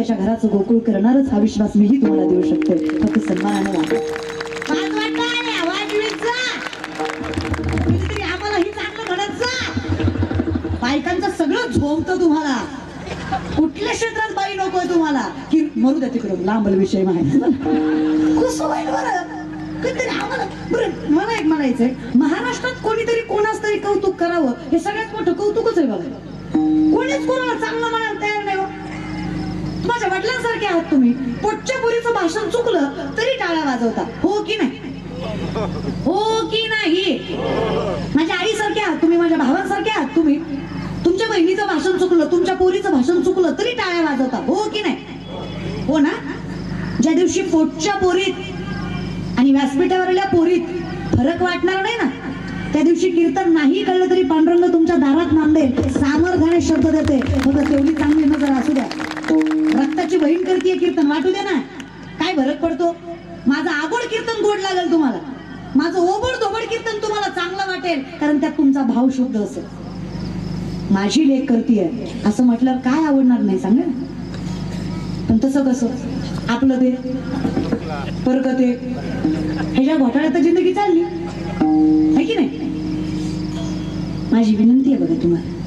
त्याच्या घराचं गोकुळ करणारच हा विश्वास मीही तुम्हाला देऊ शकते. फक्त सन्मानाने बायकांचं सगळं झोमतं तुम्हाला. कुठल्या क्षेत्रात बाई नकोय तुम्हाला? की मरू द्या तिकडून लांबल विषय माहिती मला एक म्हणायचंय. महाराष्ट्रात कोणीतरी कोणाच तरी कौतुक करावं हे सगळ्यात मोठं कौतुकच आहे बघा. कोणीच कोणाला चांगलं म्हणाल माझ्या वडिलांसारखे आहात तुम्ही. पोटच्या पुरीचं भाषण चुकलं तरी टाळ्या वाजवता. हो की नाही? हो की नाही? माझ्या आईसारखे आहात तुम्ही माझ्या भावांसारखे आहात तुम्ही. तुमच्या बहिणीचं भाषण चुकलं तुमच्या पोरीचं भाषण चुकलं तरी टाळ्या वाजवता. हो की नाही? हो ना? ज्या दिवशी पोटच्या पोरीत आणि व्यासपीठावरल्या पोरीत फरक वाटणार नाही ना त्या दिवशी कीर्तन नाही कळलं तरी पांडुरंग तुमच्या दारात नांदेल. सामर्थ्याने शब्द देते. फक्त तेवढी चांगली नजर असू द्या. रक्ताची बहीण करतीये कीर्तन वाटू दे ना. काय फरक पडतो? माझं आगोड कीर्तन गोड लागेल तुम्हाला. माझं ओबड धोबड कीर्तन तुम्हाला चांगलं वाटेल कारण त्यात तुमचा भाव शुद्ध असेल. माझी लेख करतीये. असं म्हटल्यावर काय आवडणार नाही सांगा पण तसं कसं? आपलं ते परक ते. ह्याच्या घोटाळ्यात तर जिंदगी चालली. आहे की नाही? माझी विनंती आहे बघा तुम्हाला.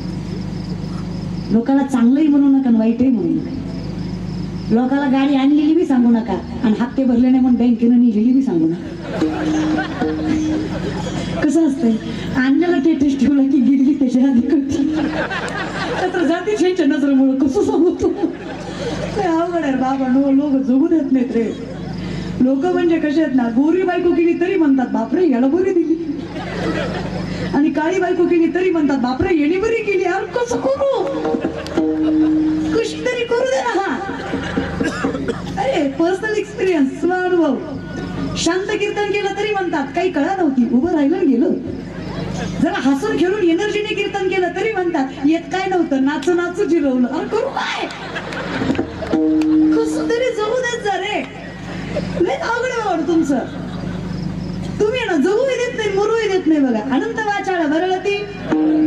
लोकाला चांगलंही म्हणू नका वाईटही म्हणू नका. लोकाला गाडी आणलेली बी सांगू नका. आणि हप्ते भरले नाही म्हणून बँकेनं नेलेली बी सांगू नका. कसं असतंय? आणलेला टेटेस ठेवला की गिरली त्याच्या आधी कळते तर जाती छेच्या कसं सांगतो अवघड आहे बाबा. नो लोक जगू देत नाहीत रे. लोक म्हणजे कसे आहेत ना गोरी बायको केली तरी म्हणतात बापरे याला बोरी दिली. आणि काळी बायको केली तरी म्हणतात बापरे येणे बरी केली. अरे कसं करू? कशी तरी करू दे ना हा. एक्सपिरियन्स अनुभव शांत कीर्तन केलं तरी म्हणतात काही कळा नव्हती उभं राहिलं गेलं. जरा हसून खेळून एनर्जीने कीर्तन केलं तरी म्हणतात येत काय नव्हतं नाचू नाचू जिरवलं. अरे करू काय? कसं तरी जगू देत जा रे. लय अवघड आवड तुमचं. तुम्ही आहे ना जगूही देत नाही मरूही देत नाही बघा. अनंत वाचाळ बरळती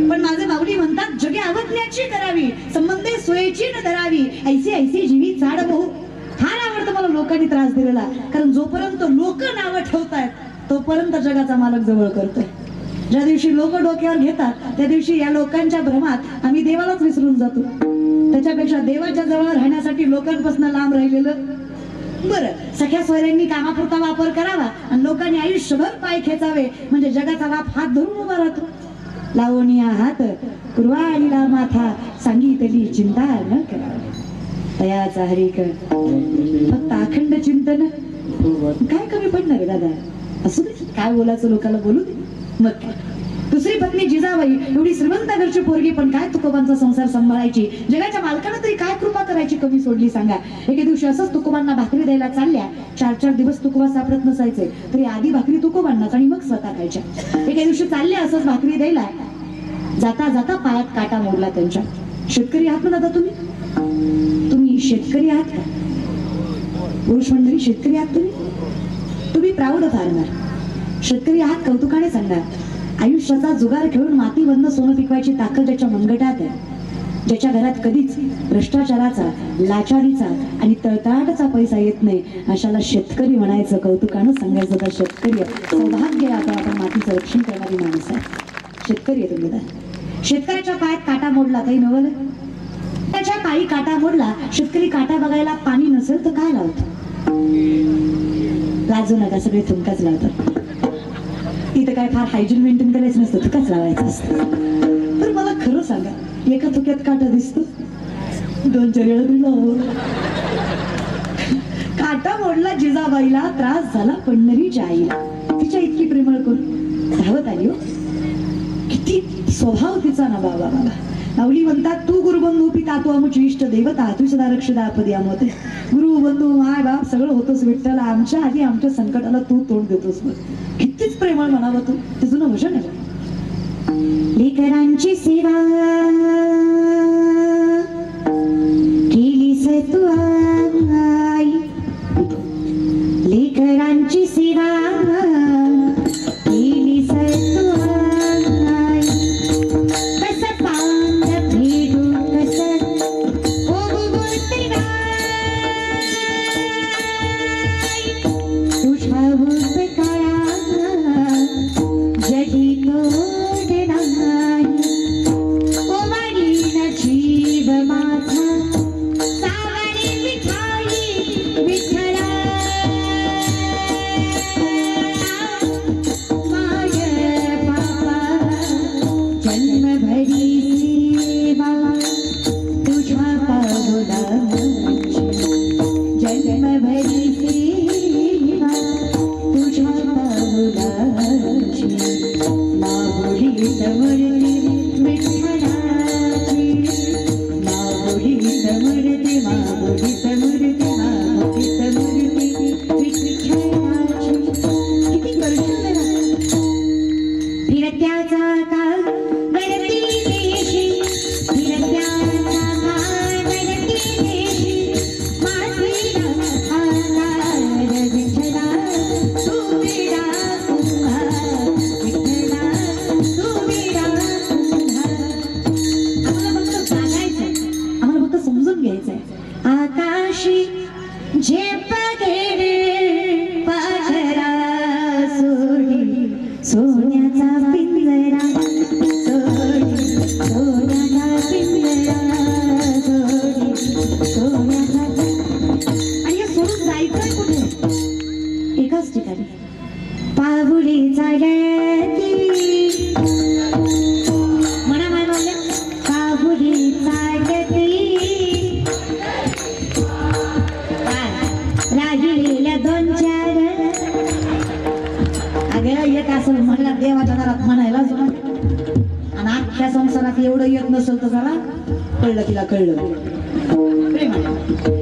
पण माझे माऊली म्हणतात जगे आवडण्याची करावी संबंधे सोयीची न धरावी. ऐसी ऐसी जीवी चाड बहु लोकांनी त्रास दिलेला कारण जोपर्यंत लोक नावं ठेवतायत तोपर्यंत जगाचा मालक जवळ करतोय. ज्या दिवशी लोक डोक्यावर घेतात त्या दिवशी या लोकांच्या भ्रमात आम्ही देवालाच विसरून जातो. त्याच्यापेक्षा देवाच्या जवळ राहण्यासाठी लोकांपासून लांब राहिलेलं? बरं सख्या सोयऱ्यांनी कामापुरता वापर करावा आणि लोकांनी आयुष्यभर पाय खेचावे. म्हणजे जगाचा बाप हात धरून उभा राहतो. लावणी हात आईला माथा सांगितली चिंता न करावी तयाचा हरिक फक्त अखंड चिंतन. काय कमी पडणार दादा? असू दे काय बोलायचं लोकांना बोलू दे. मग दुसरी पत्नी जिजाबाई एवढी श्रीमंत घरची पोरगी पण काय तुकोबांचा संसार सांभाळायची? जगाच्या मालकानं तरी काय कृपा करायची कमी सोडली सांगा? एके दिवशी असंच तुकोबांना भाकरी द्यायला चालल्या. चार चार दिवस तुकोबा सापडत नसायचे. तरी आधी भाकरी तुकोबांनाच आणि मग स्वतः खायच्या. एके दिवशी चालल्या असंच भाकरी द्यायला. जाता जाता पायात काटा मोडला त्यांच्या. शेतकरी आहात ना दादा तुम्ही? तुम्ही शेतकरी आहात का? पुरुष मंडळी शेतकरी आहात तुम्ही? तुम्ही प्राऊड फार्मर शेतकरी आहात कौतुकाने सांगणार आयुष्याचा जुगार खेळून माती बंद सोनं पिकवायची ताकद ज्याच्या मनगटात आहे ज्याच्या घरात कधीच भ्रष्टाचाराचा लाचारीचा आणि तळताटाचा पैसा येत नाही अशाला शेतकरी म्हणायचं कौतुकानं सांगायचं तर शेतकरी आहे. सौभाग्य आहे आपण आपण मातीचं रक्षण करणारी माणूस. आहे शेतकरी आहे तुम्ही शेतकऱ्याच्या पायात काटा मोडला काही नवल? त्याच्या काही काटा मोडला शेतकरी काटा बघायला पाणी नसेल तर काय लावतो? लाजू नका सगळे तुमकाच लावतात. तिथं काय फार हायजीन मेंटेन करायचं नसतं तुकाच लावायचं असतं. तर मला खरं सांगा एका तुक्यात काटा दिसतो? दोन चार काटा मोडला जिजाबाईला त्रास झाला पंढरीच्या आईला तिच्या इतकी प्रेमळ करून धावत आली हो. किती स्वभाव तिचा ना बाबा बाबा माऊली म्हणतात तू गुरुबंधू पिता तू आमची इष्ट देवता तू सदा रक्षदा पदी आमते गुरु बंधू माय बाप सगळं होतोस विठ्ठल. आमच्या आधी आमच्या संकटाला तू तोंड देतोस कितीच प्रेमळ म्हणावं तू. ते जुनं भजन आहे. लेकरांची सेवा. येत कळलं तिला कळलं प्रेमाने.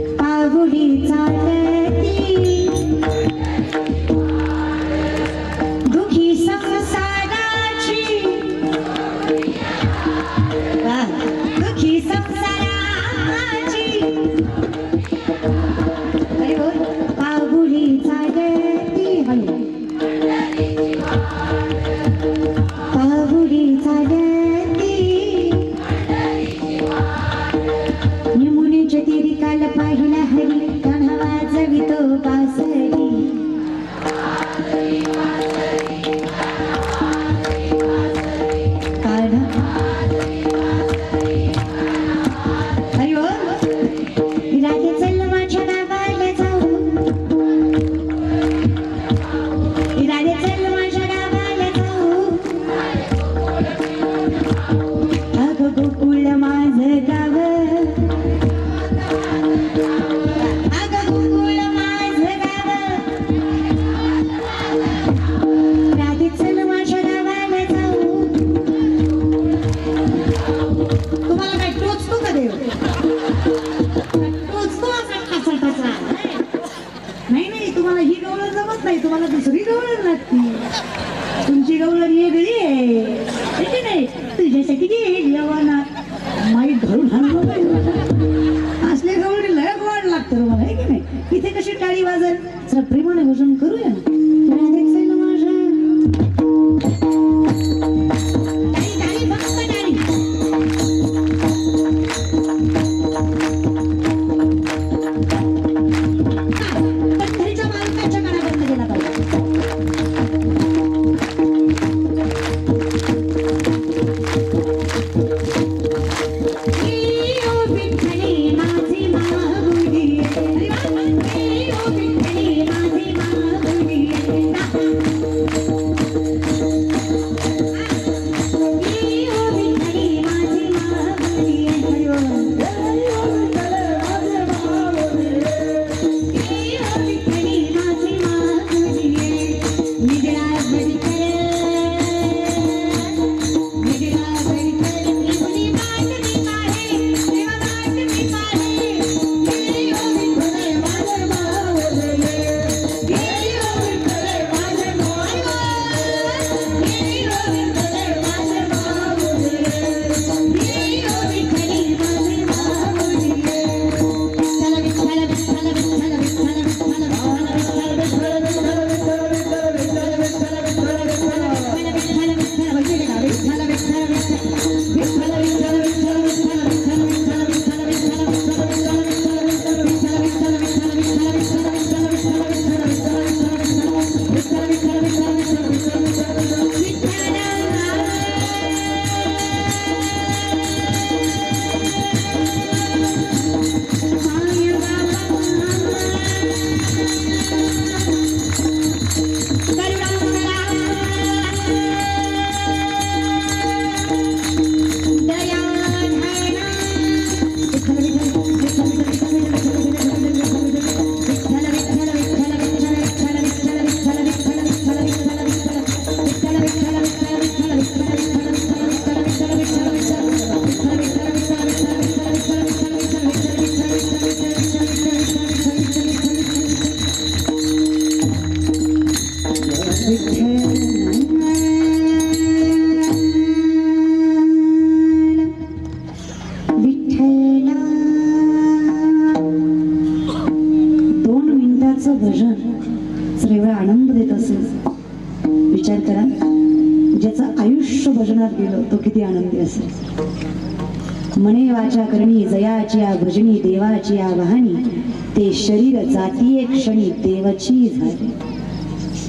शरीर जातीय क्षणी देवची झाली.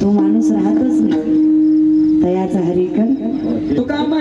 तो माणूस राहतच नाही. दयाचा हरिकण. तुकाम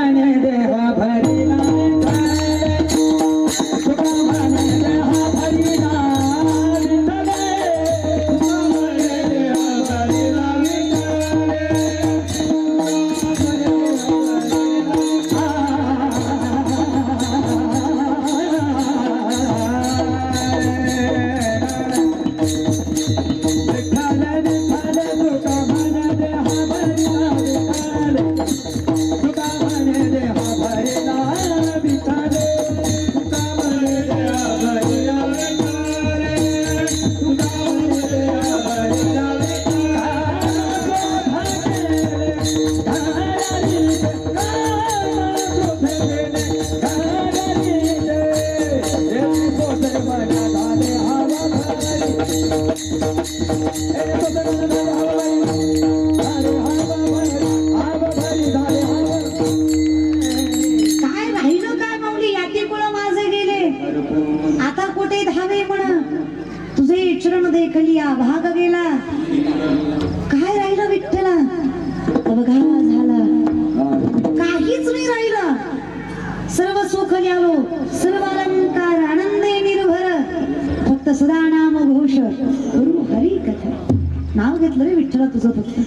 झाला तुझा फक्त.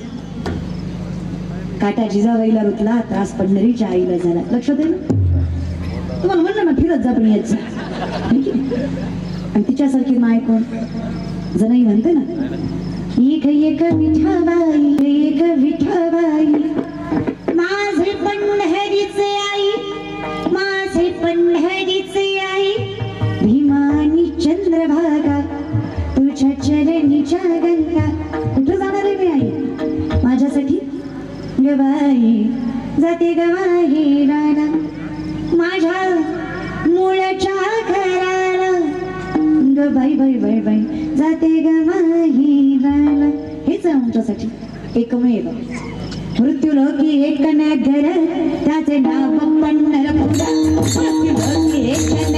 काटा जिजाबाईला रुतला त्रास पंढरीच्या आईला झाला लक्षात आहे तुम्हाला म्हणलं ना फिरत जा पण याचा आणि तिच्यासारखी माय कोण? जनाई म्हणते ना. एक एक विठाबाई एक विठाबाई माझे पंढरीचे आई माझे पंढरीचे आई. भीमानी चंद्रभागा तुझ्या चरणीच्या गंगा गवाई जाते गवाई राणा. माझ्या मुळच्या घराला ग बाई बाई बाई जाते गवाई राणा. हेच आहे आमच्यासाठी. एकमेव. मृत्यू लोकी एक कन्या घर त्याचे नाव पण मृत्यू लोकी एक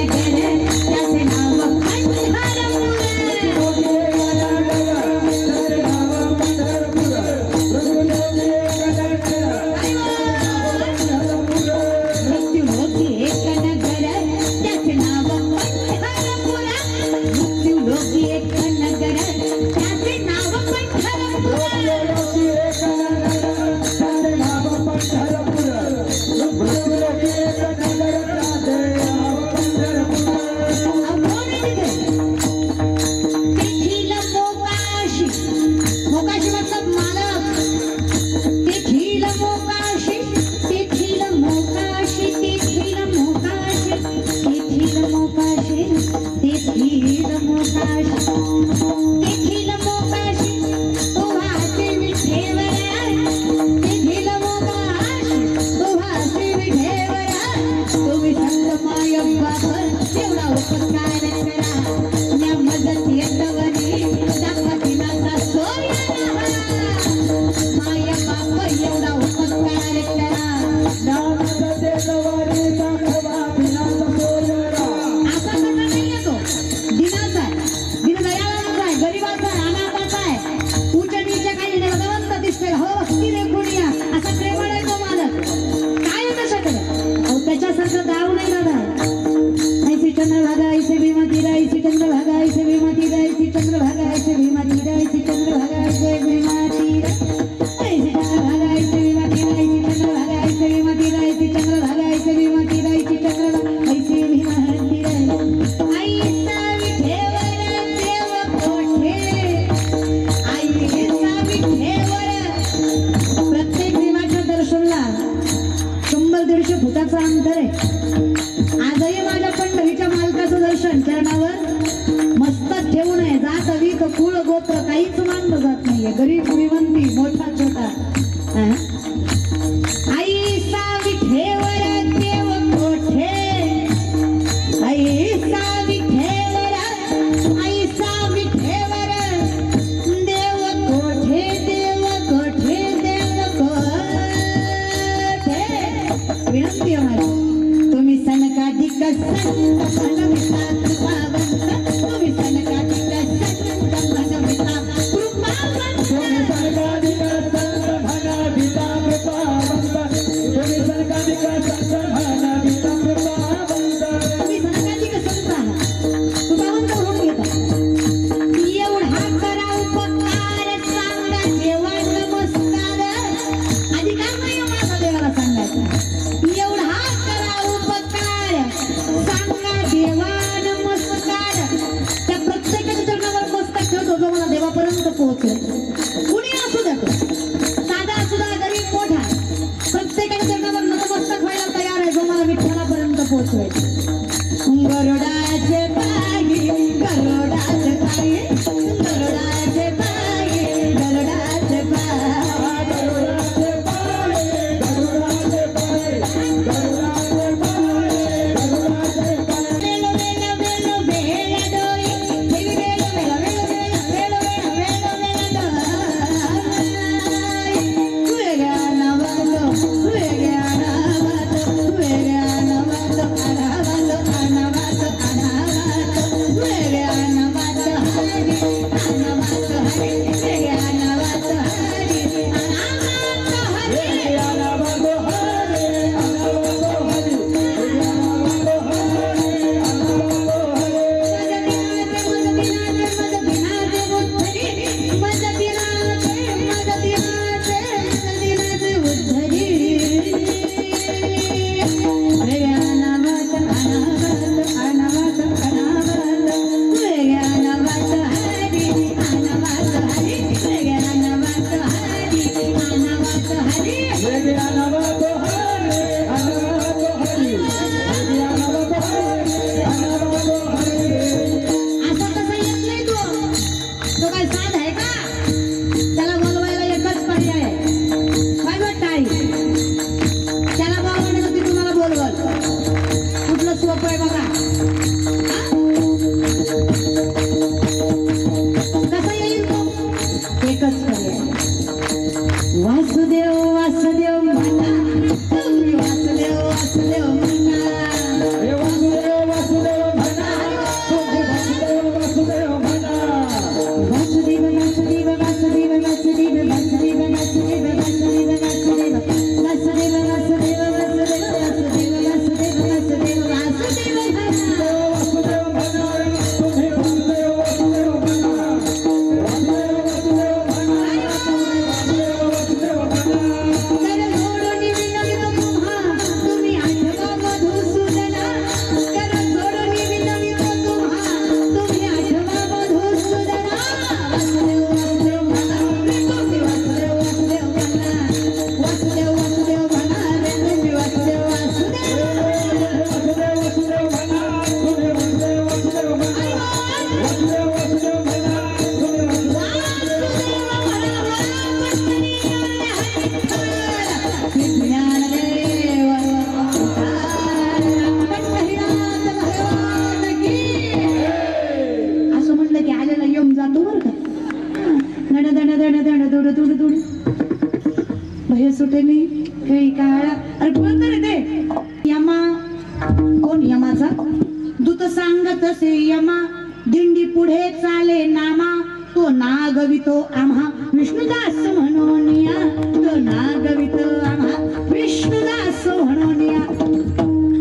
आम्हा विष्णुदास म्हणून या. तो नागवितो आम्हा विष्णुदास म्हणून या.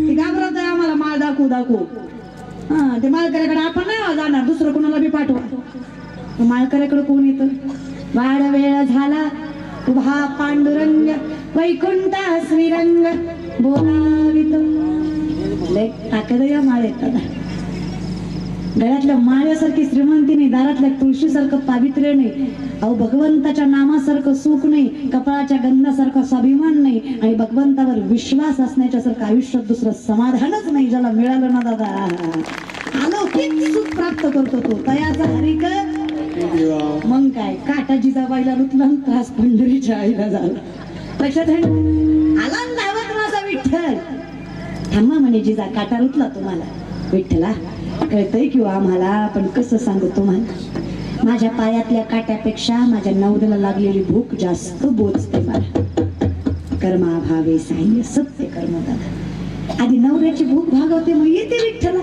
ते घाबरत आहे आम्हाला माळ दाखवू दाखवू? हा ते माळकऱ्याकडे आपण नाही जाणार दुसरं कोणाला बी पाठवा. माळकऱ्याकडे कोण येतं? वाड वेळ झाला उभा पांडुरंग वैकुंठा श्रीरंग बोलावित. लय टाकत या माळ येतात गळ्यातल्या माळ्यासारखी श्रीमंती नाही दारातल्या तुळशीसारखं पावित्र्य नाही. अहो भगवंताच्या नामासारखं सुख नाही कपाळाच्या गंधासारखा स्वाभिमान नाही आणि भगवंतावर विश्वास असण्याच्या सारखं आयुष्यात दुसरं समाधानच नाही ज्याला मिळालं ना दादा. अलौकिक सुख प्राप्त करतो तो. तयाचा हरिक मग काय काटा जिजाबाईला रुतला त्रास पंढरीच्या आईला झाला. लक्षात आहे? आला धावत माझा विठ्ठल. थांबा म्हणे जिजा काटा रुतला तुम्हाला. विठ्ठला. कळतंय किंवा आम्हाला? पण कसं सांगू तुम्हाला माझ्या पायातल्या काट्यापेक्षा माझ्या नवऱ्याला लागलेली भूक जास्त बोचते मला. कर्माभावे साह्य सत्य कर्म दादा. आधी नवऱ्याची भूक भागवते मग येते विठ्ठला.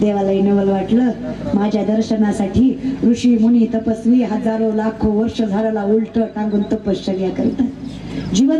देवालाही नवल वाटलं. माझ्या दर्शनासाठी ऋषी मुनी तपस्वी हजारो लाखो वर्ष झाडाला उलट टांगून तपश्चर्या करतात. जीवन